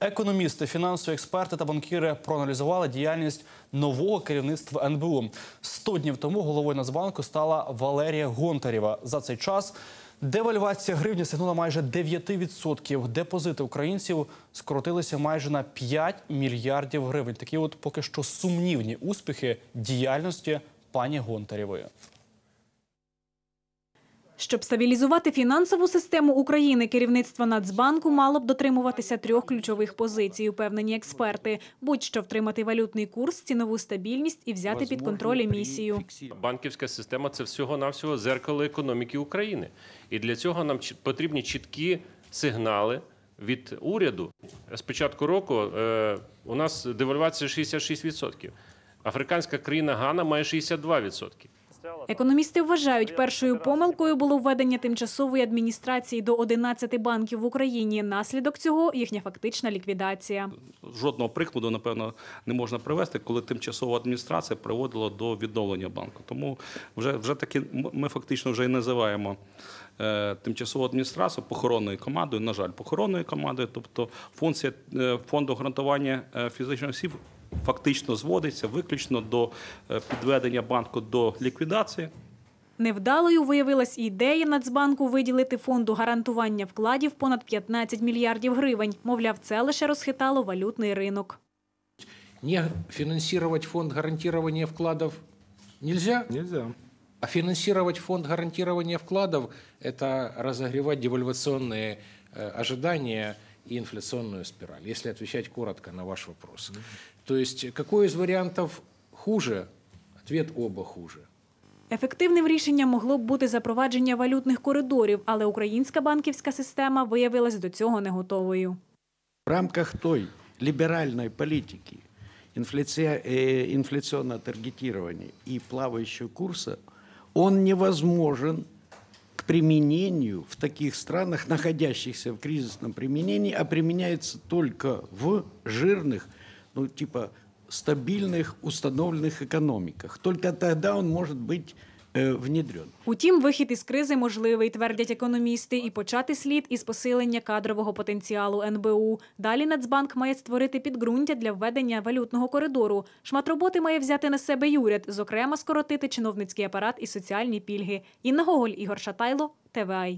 Економісти, фінансові експерти та банкіри проаналізували діяльність нового керівництва НБУ. 100 днів тому головою Нацбанку стала Валерія Гонтарєва. За цей час девальвація гривні сягнула майже 9%. Депозити українців скоротилися майже на 5 мільярдів гривень. Такі от поки що сумнівні успіхи діяльності пані Гонтарєвої. Щоб стабілізувати фінансову систему України, керівництво Нацбанку мало б дотримуватися трьох ключових позицій, упевнені експерти: будь-що втримати валютний курс, цінову стабільність і взяти під контроль емісію. Банківська система це всього-навсього зеркало економіки України. І для цього нам потрібні чіткі сигнали від уряду. З початку року е, у нас девальвація 66%. Африканська країна Гана має 62%. Економісти вважають, першою помилкою було введення тимчасової адміністрації до 11 банків в Україні. Наслідок цього їхня фактична ліквідація. Жодного прикладу, напевно, не можна привести, коли тимчасова адміністрація приводила до відновлення банку. Тому вже, вже таки ми фактично вже і називаємо е, тимчасову адміністрацію похоронною командою, на жаль, похоронною командою. Тобто функція е, фонду гарантування е, фізичних осіб фактично зводиться виключно до е, підведення банку до ліквідації. Невдалою виявилась і ідея Нацбанку виділити фонду гарантування вкладів понад 15 мільярдів гривень. Мовляв, це лише розхитало валютний ринок. Не финансировать фонд гарантирования вкладов нельзя, Нельзя. а финансировать фонд гарантирования вкладов – это разогревать девальвационные э, ожидания и инфляционную спираль, если отвечать коротко на ваш вопрос. То есть какой из вариантов хуже? Ответ оба хуже. Ефективним рішенням могло б бути запровадження валютних коридорів, але українська банківська система виявилась до цього не готовою. В рамках той либеральной политики инфляция- э, инфляционного таргетирования и плавающего курса, он невозможен применению в таких странах, находящихся в кризисном применении, а применяется только в жирных, ну типа стабильных, установленных экономиках. Только тогда он может быть внедрен. Утім, вихід із кризи можливий, твердять економісти, і почати слід із посилення кадрового потенціалу НБУ. Далі Нацбанк має створити підґрунтя для введення валютного коридору. Шмат роботи має взяти на себе юряд, зокрема скоротити чиновницький апарат і соціальні пільги. Інна Гоголь, Ігор Шатайло, ТВАЙ.